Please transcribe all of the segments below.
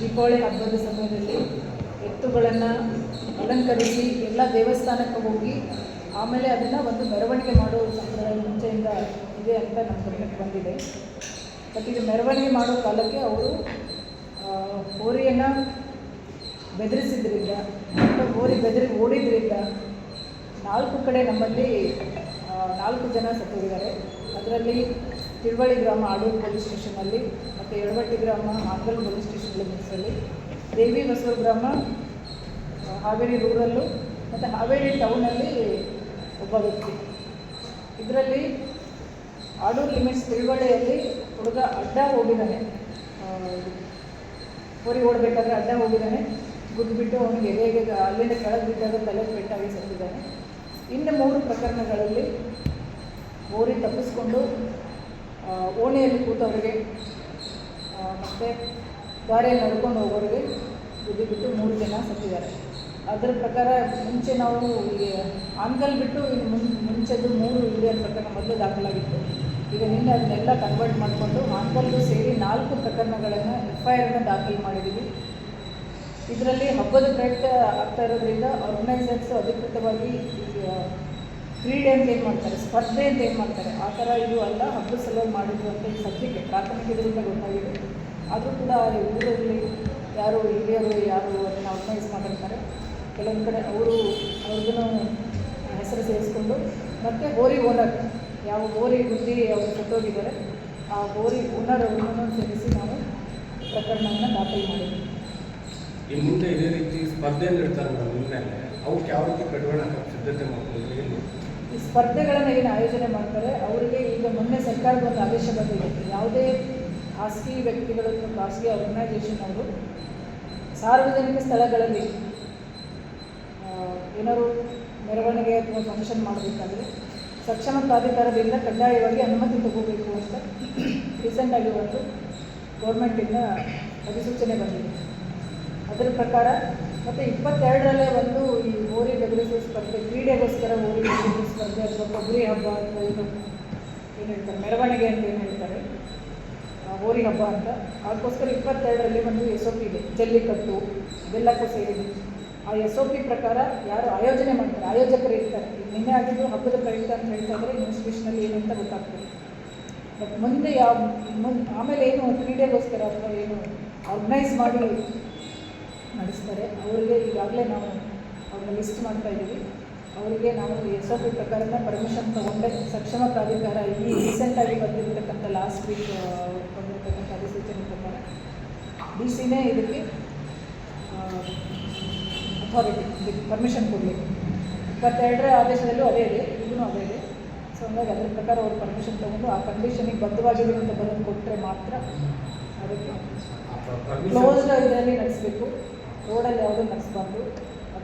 ದೀಪಾವಳಿ ಹಬ್ಬದ ಸಮಯದಲ್ಲಿ ಎತ್ತುಗಳನ್ನು ಅಲಂಕರಿಸಿ ಎಲ್ಲ ದೇವಸ್ಥಾನಕ್ಕೆ ಹೋಗಿ ಆಮೇಲೆ ಅದನ್ನು ಒಂದು ಮೆರವಣಿಗೆ ಮಾಡೋ ಸಂಪ್ರದಾಯ ಮುಂಚೆಯಿಂದ ಇದೆ ಅಂತ ನಮ್ಮ ಗಮನಕ್ಕೆ ಬಂದಿದೆ. ಬಟ್ ಇದು ಮೆರವಣಿಗೆ ಮಾಡೋ ಕಾಲಕ್ಕೆ ಅವರು ಹೋರಿಯನ್ನು ಬೆದರಿಸಿದ್ರಿಂದ ಮತ್ತು ಹೋರಿ ಬೆದರಿ ಓಡಿದ್ರಿಂದ ನಾಲ್ಕು ಕಡೆ ನಮ್ಮಲ್ಲಿ ನಾಲ್ಕು ಜನ ಸತ್ತೋಗಿದ್ದಾರೆ. ಅದರಲ್ಲಿ ತಿಳುವಳ್ಳಿ ಗ್ರಾಮ ಆಡೂರು ಪೊಲೀಸ್ ಸ್ಟೇಷನಲ್ಲಿ ಮತ್ತು ಎಡವಟ್ಟಿ ಗ್ರಾಮ ಆಂಗಲ್ ಪೊಲೀಸ್ ಸ್ಟೇಷನ್ ಲಿಮಿಟ್ಸಲ್ಲಿ ದೇವಿ ಬಸವ ಗ್ರಾಮ, ಹಾವೇರಿ ರೂರಲ್ಲು ಮತ್ತು ಹಾವೇರಿ ಟೌನಲ್ಲಿ ಒಬ್ಬ ವ್ಯಕ್ತಿ. ಇದರಲ್ಲಿ ಆಡೂರು ಲಿಮಿಟ್ಸ್ ತಿಳುವಳಿಯಲ್ಲಿ ಹುಡುಗ ಅಡ್ಡ ಹೋಗಿದ್ದಾನೆ. ಹೋರಿ ಓಡಬೇಕಾದ್ರೆ ಅಡ್ಡ ಹೋಗಿದ್ದಾನೆ. ಗುದ್ದುಬಿಟ್ಟು ಅವನಿಗೆ ಹೇಗೆ ಅಲ್ಲಿಂದ ಕೆಳಗೆ ಬಿದ್ದಾಗ ತಲೆ ಪೆಟ್ಟಾಗಿ ಸತ್ತಿದ್ದಾನೆ. ಇನ್ನು ಮೂರು ಪ್ರಕರಣಗಳಲ್ಲಿ ಹೋರಿ ತಪ್ಪಿಸ್ಕೊಂಡು ಓಣಿಯಲ್ಲಿ ಕೂತವರಿಗೆ ಮತ್ತು ದಾರಿಯಲ್ಲಿ ನಡ್ಕೊಂಡು ಹೋಗೋರಿಗೆ ಗುದ್ದಿಬಿಟ್ಟು ಮೂರು ಜನ ಸತ್ತಿದ್ದಾರೆ. ಅದರ ಪ್ರಕಾರ ಮುಂಚೆ ನಾವು ಈ ಆನ್ಗಲ್ ಬಿಟ್ಟು ಇನ್ನು ಮುನ್ ಮುಂಚೆದು ಮೂರು ಇಂಡಿಯನ್ ಪ್ರಕರಣ ಮೊದಲು ದಾಖಲಾಗಿತ್ತು. ಈಗ ನಿನ್ನೆ ಅದನ್ನೆಲ್ಲ ಕನ್ವರ್ಟ್ ಮಾಡಿಕೊಂಡು ಆನ್ಕಲ್ಗೂ ಸೇರಿ ನಾಲ್ಕು ಪ್ರಕರಣಗಳನ್ನು ಎಫ್ ಐ ಆರ್ನ ದಾಖಲು ಮಾಡಿದ್ದೀವಿ. ಇದರಲ್ಲಿ ಹಬ್ಬದ ಪ್ರಯುಕ್ತ ಆಗ್ತಾ ಇರೋದ್ರಿಂದ ಆರ್ಗನೈಸರ್ಸು ಅಧಿಕೃತವಾಗಿ ಕ್ರೀಡೆ ಅಂತ ಏನು ಮಾಡ್ತಾರೆ? ಸ್ಪರ್ಧೆ ಅಂತ ಏನು ಮಾಡ್ತಾರೆ? ಆ ಥರ ಇದು ಅಲ್ಲ, ಹಬ್ಬದ ಸಲುವಾಗಿ ಮಾಡಿದ್ರು ಅಂತ ಸದ್ಯಕ್ಕೆ ಪ್ರಾಥಮಿಕ ಇದರಿಂದ ಗೊತ್ತಾಗಿದೆ. ಆದರೂ ಕೂಡ ಊರಲ್ಲಿ ಯಾರು ಹಿರಿಯರು, ಯಾರು ಅದನ್ನು ಆರ್ಗನೈಸ್ ಮಾಡಿರ್ತಾರೆ ಕೆಲವೊಂದು ಕಡೆ ಅವರು ಅವ್ರಿಗೂ ಹೆಸರು ಸೇರಿಸ್ಕೊಂಡು, ಮತ್ತು ಹೋರಿ ಓನರ್, ಯಾವ ಹೋರಿ ಬುದ್ಧಿ ಅವರು ಕೊಟ್ಟೋಗಿದ್ದಾರೆ ಆ ಹೋರಿ ಓನರ್ ಅವ್ರನ್ನೂ ಸೇರಿಸಿ ನಾವು ಪ್ರಕರಣವನ್ನು ದಾಖಲು ಮಾಡಿದ್ದೀವಿ ಈ ಮುಂದೆ ಇದೇ ರೀತಿ ಸ್ಪರ್ಧೆ ಇಡ್ತಾರೆ ಮೇಡಮ್ ನಿನ್ನೆಲೆ ಅವಕ್ಕೆ ಯಾವ ರೀತಿ ಕಡಿವಾಣ ಸಿದ್ಧತೆ ಮಾಡ್ಕೊಂಡ್ರೆ ಏನು ಈ ಸ್ಪರ್ಧೆಗಳನ್ನು ಏನು ಆಯೋಜನೆ ಮಾಡ್ತಾರೆ, ಅವರಿಗೆ ಈಗ ಮೊನ್ನೆ ಸರ್ಕಾರದ ಒಂದು ಆದೇಶ ಬಂದಿದೆ. ಯಾವುದೇ ಖಾಸಗಿ ವ್ಯಕ್ತಿಗಳು ಅಥವಾ ಖಾಸಗಿ ಆರ್ಗನೈಸೇಷನ್ ಅವರು ಸಾರ್ವಜನಿಕ ಸ್ಥಳಗಳಲ್ಲಿ ಏನಾದರೂ ಮೆರವಣಿಗೆ ಅಥವಾ ಫಂಕ್ಷನ್ ಮಾಡಬೇಕಾದ್ರೆ ಸಕ್ಷಮ ಪ್ರಾಧಿಕಾರದಿಂದ ಕಡ್ಡಾಯವಾಗಿ ಅನುಮತಿ ತಗೋಬೇಕು ಅಂತ ರೀಸೆಂಟಾಗಿ ಒಂದು ಗೌರ್ಮೆಂಟಿಂದ ಅಧಿಸೂಚನೆ ಬಂದಿದೆ. ಅದರ ಪ್ರಕಾರ ಮತ್ತು ಇಪ್ಪತ್ತೆರಡರಲ್ಲೇ ಒಂದು ಈ ಹೋರಿ ಬೆದರಿಸುವ ಸ್ಪರ್ಧೆ ಕ್ರೀಡೆಗೋಸ್ಕರ ಹೋರಿ ಸ್ಪರ್ಧೆ ಅಥವಾ ಕೊಬ್ಬರಿ ಹಬ್ಬ ಅಂತ ಏನು ಏನು ಹೇಳ್ತಾರೆ, ಮೆರವಣಿಗೆ ಅಂತ ಏನು ಹೇಳ್ತಾರೆ ಹೋರಿ ಹಬ್ಬ ಅಂತ. ಅದಕ್ಕೋಸ್ಕರ ಇಪ್ಪತ್ತೆರಡರಲ್ಲಿ ಒಂದು ಎಸ್ ಒ ಪಿ ಇದೆ, ಜಲ್ಲಿಕಟ್ಟು ಬೆಲ್ಲಕ್ಕೂ ಸೇರಿದೆ. ಆ ಎಸ್ ಒ ಪಿ ಪ್ರಕಾರ ಯಾರು ಆಯೋಜನೆ ಮಾಡ್ತಾರೆ, ಆಯೋಜಕರು ಇರ್ತಾರೆ. ನಿನ್ನೆ ಆಗಿದ್ದು ಹಬ್ಬದ ಪ್ರಯುಕ್ತ ಅಂತ ಹೇಳ್ತಾ ಇದ್ದಾರೆ ಸ್ಟೇಷನಲ್ಲಿ ಏನು ಅಂತ ಗೊತ್ತಾಗ್ತದೆ. ಬಟ್ ಮುಂದೆ ಯಾವ, ಮುಂದೆ, ಆಮೇಲೆ ಏನು ಕ್ರೀಡೆಗೋಸ್ಕರ ಅಥವಾ ಏನು ಆರ್ಗನೈಸ್ ಮಾಡಿ ನಡೆಸ್ತಾರೆ, ಅವರಿಗೆ ಈಗಾಗಲೇ ನಾವು ಅವ್ರನ್ನ ಲಿಸ್ಟ್ ಮಾಡ್ತಾ ಇದ್ದೀವಿ. ಅವರಿಗೆ ನಾನು ಎಸ್ ಒ ಪಿ ಪ್ರಕಾರನ ಪರ್ಮಿಷನ್ ತೊಗೊಂಡೆ. ಸಕ್ಷಮ ಪ್ರಾಧಿಕಾರ ಈ ರೀಸೆಂಟಾಗಿ ಬಂದಿರತಕ್ಕಂಥ ಲಾಸ್ಟ್ ವೀಕ್ ಬಂದಿರತಕ್ಕಂಥ ಅಧಿಸೂಚನೆ ಪ್ರಕಾರ ಡಿ ಸಿನೇ ಇದಕ್ಕೆ ಅಥಾರಿಟಿ ಇದಕ್ಕೆ ಪರ್ಮಿಷನ್ ಕೊಡಲಿಕ್ಕೆ. ಇಪ್ಪತ್ತೆರಡರ ಆದೇಶದಲ್ಲೂ ಅದೇ ಇದೆ ಇದೂ ಅದೇ ಇದೆ. ಸೊ ಹಂಗಾಗಿ ಅದ್ರ ಪ್ರಕಾರ ಅವ್ರು ಪರ್ಮಿಷನ್ ತೊಗೊಂಡು ಆ ಕಂಡೀಷನಿಗೆ ಬದ್ಧವಾಗಿದೆ ಅಂತ ಬರೋದು ಕೊಟ್ಟರೆ ಮಾತ್ರ ಅದಕ್ಕೆ ಕ್ಲೋಸ್ಡ್ ಇದರಲ್ಲಿ ನಡೆಸಬೇಕು. ರೋಡಲ್ಲಿ ಯಾವುದೂ ನಡೆಸಬಾರ್ದು.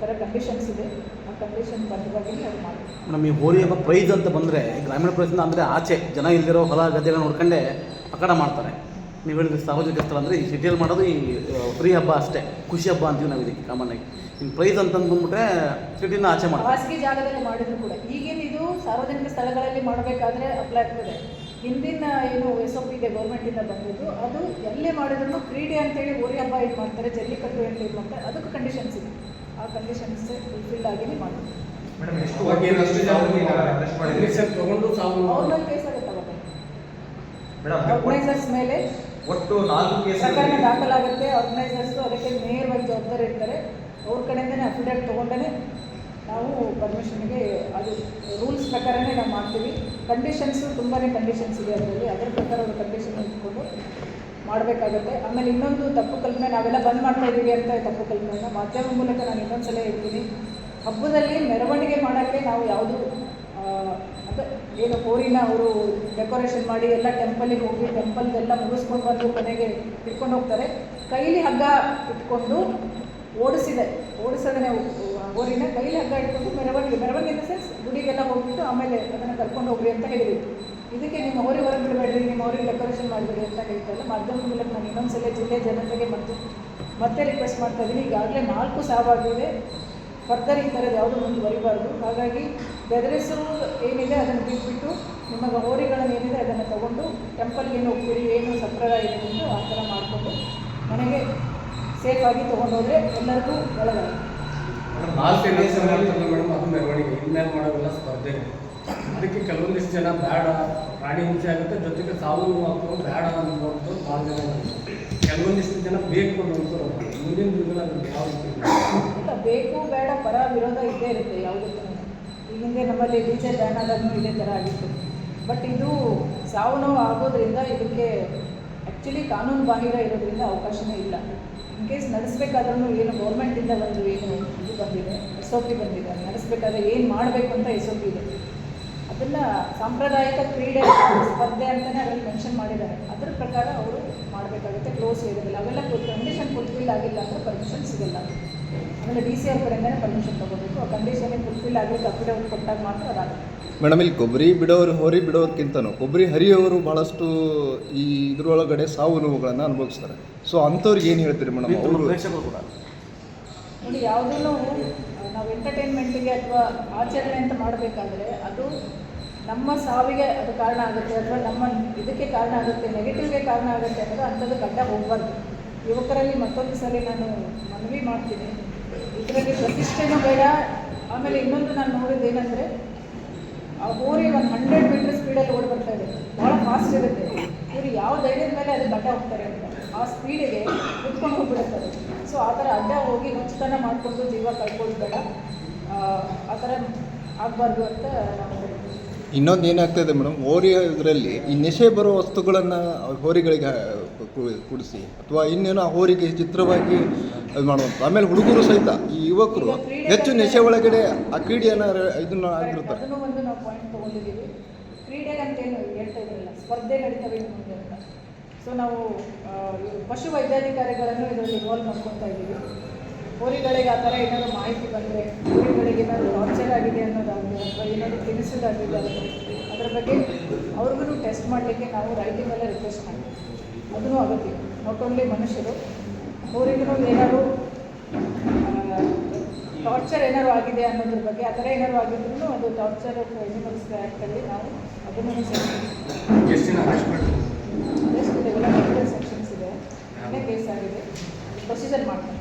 ಥರ ಕಂಡೀಷನ್ಸ್ ಇದೆ. ಆ ಕಂಡೀಷನ್ ಬದ್ಧವಾಗಿ ಅವ್ರು ಮಾಡಬೇಕು ಮೇಡಮ್ ಈ ಹೋರಿ ಹಬ್ಬ ಪ್ರೈಸ್ ಅಂತ ಬಂದರೆ ಗ್ರಾಮೀಣ ಪ್ರದೇಶದಿಂದ ಅಂದರೆ ಆಚೆ ಜನ ಇಲ್ದಿರೋ ಹೊಲ ಗದ್ದೆಗಳನ್ನ ನೋಡ್ಕೊಂಡೆ ಪಕಡ ಮಾಡ್ತಾರೆ. ನೀವು ಹೇಳಿದ್ರೆ ಸಾರ್ವಜನಿಕ ಸ್ಥಳ ಅಂದರೆ ಈ ಸಿಟಿಯಲ್ಲಿ ಮಾಡೋದು ಈ ಫ್ರೀ ಹಬ್ಬ ಅಷ್ಟೇ. ಖುಷಿ ಹಬ್ಬ ಅಂತೀವಿ ನಾವು ಇದಕ್ಕೆ ಕಾಮನ್ ಆಗಿ ಇನ್ನು ಪ್ರೈಸ್ ಅಂತ ಬಂದ್ಬಿಟ್ರೆ ಸಿಟಿಯಿಂದ ಆಚೆ ಮಾಡ್ತಾರೆ. ಖಾಸಗಿ ಜಾಗದಲ್ಲಿ ಮಾಡಿದ್ರು ಕೂಡ. ಈಗಿನ ಇದು ಸಾರ್ವಜನಿಕ ಸ್ಥಳಗಳಲ್ಲಿ ಮಾಡಬೇಕಾದ್ರೆ ಅಪ್ಲೈ ಆಗ್ತದೆ. ಹಿಂದಿನ ಏನು ಎಸ್ ಒ ಪಿ ಇದೆ ಗೌರ್ಮೆಂಟಿಂದ ಬಂದಿದ್ದು ಅದು ಎಲ್ಲೇ ಮಾಡಿದ್ರು ಕ್ರೀಡೆ ಅಂತೇಳಿ ಹೋರಿ ಹಬ್ಬ ಇದು ಮಾಡ್ತಾರೆ ಜಲ್ಲಿಕಟ್ಟು ಅಂತ ಇದು ಮಾಡ್ತಾರೆ. ಅದಕ್ಕೂ ಕಂಡೀಷನ್ಸ್ ಇದೆ. ಆ ಕಂಡೀಷನ್ಸ್ ಫುಲ್ಫಿಲ್ಡ್ ಆಗಿನೇ ಸಾಲ್ವ್ ಅವ್ರ ಮಾಡಿ ಮೇಲೆ ಕೇಸ್ ಆಗುತ್ತೆ ಮೇಡಮ್ ಆರ್ಗನೈಸರ್ಸ್ ಮೇಲೆ ಒಟ್ಟು ನಾಲ್ಕು ಕೇಸ್ ಪ್ರಕರಣ ದಾಖಲಾಗುತ್ತೆ. ಆರ್ಗನೈಸರ್ಸ್ ಅದಕ್ಕೆ ನೇರವಾಗಿ ಜವಾಬ್ದಾರಿ ಇರ್ತಾರೆ ಅವ್ರ ಕಡೆಯಿಂದನೇ ಅಫಿಡೇಟ್ ತೊಗೊಂಡೇ ನಾವು ಪರ್ಮಿಷನ್ಗೆ ಅದು ರೂಲ್ಸ್ ಪ್ರಕಾರನೇ ನಾವು ಮಾಡ್ತೀವಿ. ಕಂಡೀಷನ್ಸು ತುಂಬಾ ಕಂಡೀಷನ್ಸ್ ಇದೆ ಅದರಲ್ಲಿ. ಅದರ ಪ್ರಕಾರ ಅವರು ಕಂಡೀಷನ್ ಇಟ್ಕೊಂಡು ಮಾಡಬೇಕಾಗತ್ತೆ. ಆಮೇಲೆ ಇನ್ನೊಂದು ತಪ್ಪು ಕಲ್ಪನೆ, ನಾವೆಲ್ಲ ಬಂದ್ ಮಾಡ್ತಾ ಇದ್ದೀವಿ ಅಂತ ತಪ್ಪು ಕಲ್ಪನೆ ಮಾಧ್ಯಮ ಮೂಲಕ ನಾನು ಇನ್ನೊಂದು ಸಲ ಹೇಳ್ತೀನಿ. ಹಬ್ಬದಲ್ಲಿ ಮೆರವಣಿಗೆ ಮಾಡೋಕ್ಕೆ ನಾವು ಯಾವುದು ಅಂದರೆ ಏನು ಕೋರಿನ ಅವರು ಡೆಕೋರೇಷನ್ ಮಾಡಿ ಎಲ್ಲ ಟೆಂಪಲಿಗೆ ಹೋಗಿ ಟೆಂಪಲ್ದೆಲ್ಲ ಮುಗಿಸ್ಕೊಂಡು ಬಂದು ಕೊನೆಗೆ ಇಟ್ಕೊಂಡು ಹೋಗ್ತಾರೆ. ಕೈಲಿ ಹಗ್ಗ ಇಟ್ಕೊಂಡು ಓಡಿಸಿದೆ. ಓಡಿಸೋದನ್ನೇ ಓರಿನ ಕೈಲಿ ಹಗ್ಗ ಇಟ್ಕೊಂಡು ಮೆರವಣಿಗೆ ಮೆರವಣಿಗೆ ಇನ್ ಸೆನ್ಸ್ ಗುಡಿಗೆಲ್ಲ ಹೋಗ್ಬಿಟ್ಟು ಆಮೇಲೆ ಅದನ್ನು ಕರ್ಕೊಂಡು ಹೋಗ್ರಿ ಅಂತ ಹೇಳಿದ್ರು. ಇದಕ್ಕೆ ನಿಮ್ಮ ಅವರಿಗೆ ಹೊರಗೆ ಬಿಡಬೇಡ್ರಿ ನಿಮ್ಮ ಅವರಿಗೆ ಡೆಕೋರೇಷನ್ ಮಾಡಬೇಡಿ ಅಂತ ಹೇಳ್ತಾರೆ. ಮಾಧ್ಯಮದ ಮೂಲಕ ನಾನು ಇನ್ನೊಂದ್ಸಲ ಜಿಲ್ಲೆ ಜನತೆಗೆ ಮತ್ತೆ ಮತ್ತೆ ರಿಕ್ವೆಸ್ಟ್ ಮಾಡ್ತಾ ಇದ್ದೀನಿ ಈಗಾಗಲೇ ನಾಲ್ಕು ಸಾವಾಗಿದೆ. ಫರ್ದರ್ ಈ ಥರದ್ದು ಯಾವುದೂ ಮುಂದುವರಿಬಾರ್ದು. ಹಾಗಾಗಿ ಬೆದರಿಸುವುದು ಏನಿದೆ ಅದನ್ನು ಬಿಟ್ಬಿಟ್ಟು, ನಿಮ್ಮ ಹೋರಿಗಳನ್ನು ಏನಿದೆ ಅದನ್ನು ತಗೊಂಡು ಟೆಂಪಲ್ಗೆ ಏನು ಹೋಗ್ತೀರಿ ಏನು ಸಂಪ್ರದಾಯ ಇದೆ ಅಂತ ಆ ಥರ ಮಾಡಿಕೊಂಡು ಮನೆಗೆ ಸೇಫಾಗಿ ತೊಗೊಂಡೋದ್ರೆ ಎಲ್ಲರಿಗೂ ಒಳ್ಳೆಯದು ಮೇಡಮ್ ಮೆರವಣಿಗೆ. ಸ್ಪರ್ಧೆ. ಅದಕ್ಕೆ ಕೆಲವೊಂದಿಷ್ಟು ಜನ ಬೇಡ, ಪ್ರಾಣಿ ಹಿಂಸೆ ಆಗುತ್ತೆ, ಜೊತೆಗೆ ಸಾವು ನೋವು ಬೇಡ ಅನ್ನೋದು ಭಾಳ ಜನ. ಕೆಲವೊಂದಿಷ್ಟು ಜನ ಬೇಕು ಅನ್ನೋದು ಮುಂದಿನ ದಿನದಲ್ಲಿ ಯಾವ ರೀತಿ ಬೇಕು, ಬೇಡ, ಪರ ವಿರೋಧ ಇದ್ದೇ ಇರುತ್ತೆ ಯಾವುದಕ್ಕೂ ಈಗ ಹಿಂದೆ ನಮ್ಮಲ್ಲಿ ಡಿ ಜೆ ಬ್ಯಾನ್ ಇದೇ ಥರ ಆಗಿತ್ತು. ಬಟ್ ಇದು ಸಾವು ನೋವು ಆಗೋದ್ರಿಂದ ಇದಕ್ಕೆ ಆ್ಯಕ್ಚುಲಿ ಕಾನೂನು ಬಾಹಿರ ಇರೋದ್ರಿಂದ ಅವಕಾಶವೇ ಇಲ್ಲ. ಇನ್ ಕೇಸ್ ನಡೆಸಬೇಕಾದ್ರೂ ಏನು ಗೌರ್ಮೆಂಟಿಂದ ಒಂದು ಏನು ಇದು ಬಂದಿದೆ ಎಸ್ ಒ ಪಿ ಬಂದಿದೆ. ನಡೆಸಬೇಕಾದ್ರೆ ಏನು ಮಾಡಬೇಕು ಅಂತ ಎಸ್ ಒ ಪಿ ಇದೆ. ಅದನ್ನು ಸಾಂಪ್ರದಾಯಿಕ ಕ್ರೀಡೆ ಸ್ಪರ್ಧೆ ಅಂತಲೇ ಅದರಲ್ಲಿ ಮೆನ್ಷನ್ ಮಾಡಿದ್ದಾರೆ. ಅದರ ಪ್ರಕಾರ ಅವರು ಮಾಡಬೇಕಾಗುತ್ತೆ ಕ್ಲೋಸ್ ಇರೋದಿಲ್ಲ. ಅವೆಲ್ಲ ಕಂಡೀಷನ್ ಫುಲ್ಫಿಲ್ ಆಗಿಲ್ಲ ಅಂದರೆ ಪರ್ಮಿಷನ್ ಸಿಗಲ್ಲ. ಆಮೇಲೆ ಡಿ ಸಿ ಅವ್ರ ಕಡೆಯಿಂದನೇ ಪರ್ಮಿಷನ್ ತಗೋಬೇಕು. ಆ ಕಂಡೀಷನ್ ಫುಲ್ಫಿಲ್ ಆಗಲಿಕ್ಕೆ ಅಫಿಡವಿಟ್ ಕೊಟ್ಟಾಗ ಮಾತ್ರ ಅದಾಗುತ್ತೆ. ಮೇಡಮ್ ಇಲ್ಲಿ ಕೊಬ್ಬರಿ ಬಿಡೋರು ಹೋರಿ ಬಿಡೋರ್ಕಿಂತನೂ ಕೊಬ್ಬರಿ ಹರಿಯೋರು ಭಾಳಷ್ಟು ಈ ಇದ್ರೊಳಗಡೆ ಸಾವು ನೋವುಗಳನ್ನು ಅನುಭವಿಸ್ತಾರೆ. ಸೊ ಅಂಥವ್ರಿಗೆ ಏನು ಹೇಳ್ತೀರಿ ಮೇಡಮ್? ಅವರು ಕೂಡ. ನೋಡಿ ಯಾವುದೂ ನಾವು ಎಂಟರ್ಟೈನ್ಮೆಂಟಿಗೆ ಅಥವಾ ಆಚರಣೆ ಅಂತ ಮಾಡಬೇಕಾದ್ರೆ ಅದು ನಮ್ಮ ಸಾವಿಗೆ ಅದು ಕಾರಣ ಆಗುತ್ತೆ ಅಥವಾ ನಮ್ಮ ಇದಕ್ಕೆ ಕಾರಣ ಆಗುತ್ತೆ ನೆಗೆಟಿವ್ಗೆ ಕಾರಣ ಆಗುತ್ತೆ ಅಂದರೆ ಅಂಥದ್ದು ಗಡ್ಡ ಹೋಗ್ಬಾರ್ದು. ಯುವಕರಲ್ಲಿ ಮತ್ತೊಂದು ಸಲ ನಾನು ಮನವಿ ಮಾಡ್ತೀನಿ. ಇದರಲ್ಲಿ ಪ್ರತಿಷ್ಠೆನೂ ಬೇಡ. ಆಮೇಲೆ ಇನ್ನೊಂದು ನಾನು ನೋಡಿದ್ದು ಏನಂದರೆ ಆ ಹೋರಿ ಒಂದು ಹಂಡ್ರೆಡ್ ಮೀಟರ್ ಸ್ಪೀಡಲ್ಲಿ ಓಡಿ ಬರ್ತಾ ಇದೆ. ಭಾಳ ಫಾಸ್ಟ್ ಇರುತ್ತೆ. ಇವರು ಯಾವ ಧೈರ್ಯದ ಮೇಲೆ ಅದು ಬಟ್ಟೆ ಹೋಗ್ತಾರೆ ಅಂತ. ಆ ಸ್ಪೀಡಿಗೆ ಕುತ್ಕೊಂಡು ಹೋಗ್ಬಿಡುತ್ತೆ ಸೊ ಆ ಥರ ಅಡ್ಡ ಹೋಗಿ ಹುಚ್ಚತನ ಮಾಡಿಕೊಂಡು ಜೀವ ಕಳ್ಕೊಳ್ಳೋದು ಬೇಡ. ಆ, ಥರ ಆಗಬಾರ್ದು ಅಂತ ನಾವು ಇನ್ನೊಂದು ಏನಾಗ್ತದೆ ಮೇಡಮ್ ಹೋರಿ ಇದರಲ್ಲಿ ಈ ನೆಶೆ ಬರೋ ವಸ್ತುಗಳನ್ನು ಹೋರಿಗಳಿಗೆ ಕುಡಿಸಿ ಅಥವಾ ಇನ್ನೇನೋ ಆ ಹೋರಿಗೆ ಚಿತ್ರವಾಗಿ ಇದು ಮಾಡುವಂಥ ಆಮೇಲೆ ಹುಡುಗರು ಸಹಿತ ಈ ಯುವಕರು ಹೆಚ್ಚು ನೆಶೆ ಒಳಗಡೆ ಆ ಕ್ರೀಡೆಯನ್ನು ಇದನ್ನ ಆಗಿರ್ತಾರೆ ಸೊ ನಾವು ಪಶು ವೈದ್ಯಾಧಿಕಾರಿಗಳನ್ನು ಇದರಲ್ಲಿ ಇನ್ವಾಲ್ವ್ ಮಾಡ್ಕೊತಾ ಇದ್ದೀವಿ. ಹೋರಿಗಳಿಗೆ ಆ ಥರ ಏನಾದರೂ ಮಾಹಿತಿ ಬಂದರೆ ಹೋರಿಗಳಿಗೆ ಏನಾದರೂ ಟಾರ್ಚರ್ ಆಗಿದೆ ಅನ್ನೋದಾಗಲಿ ಅಥವಾ ಏನಾದರೂ ತಿನಿಸೋದಾಗಿದೆ ಅದರ ಬಗ್ಗೆ ಅವ್ರಿಗೂ ಟೆಸ್ಟ್ ಮಾಡಲಿಕ್ಕೆ ನಾವು ರೈಟಿಂಗೆಲ್ಲ ರಿಕ್ವೆಸ್ಟ್ ಮಾಡ್ತೀವಿ. ಅದೂ ಅಗತ್ಯ. ನಾಟ್ ಓನ್ಲಿ ಮನುಷ್ಯರು. ಹೋರಿಗೂ ಏನಾದರೂ ಟಾರ್ಚರ್ ಏನಾದ್ರು ಆಗಿದೆ ಅನ್ನೋದ್ರ ಬಗ್ಗೆ ಆ ಥರ ಏನಾದ್ರು ಆಗಿದ್ರು ಅದು ಟಾರ್ಚರ್ ಎನಿಮಲ್ಸ್ ಆ್ಯಕ್ಟಲ್ಲಿ ನಾವು ಅದನ್ನು ಮಾಡ್ತಾರೆ ಡೆವಲಪ್ಮೆಂಟಲ್ ಸೆಕ್ಷನ್ಸ್ ಇದೆ. ಅದೇ ಕೇಸ್ ಆಗಿದೆ. ಪ್ರೊಸೀಜರ್ ಮಾಡ್ತೀವಿ.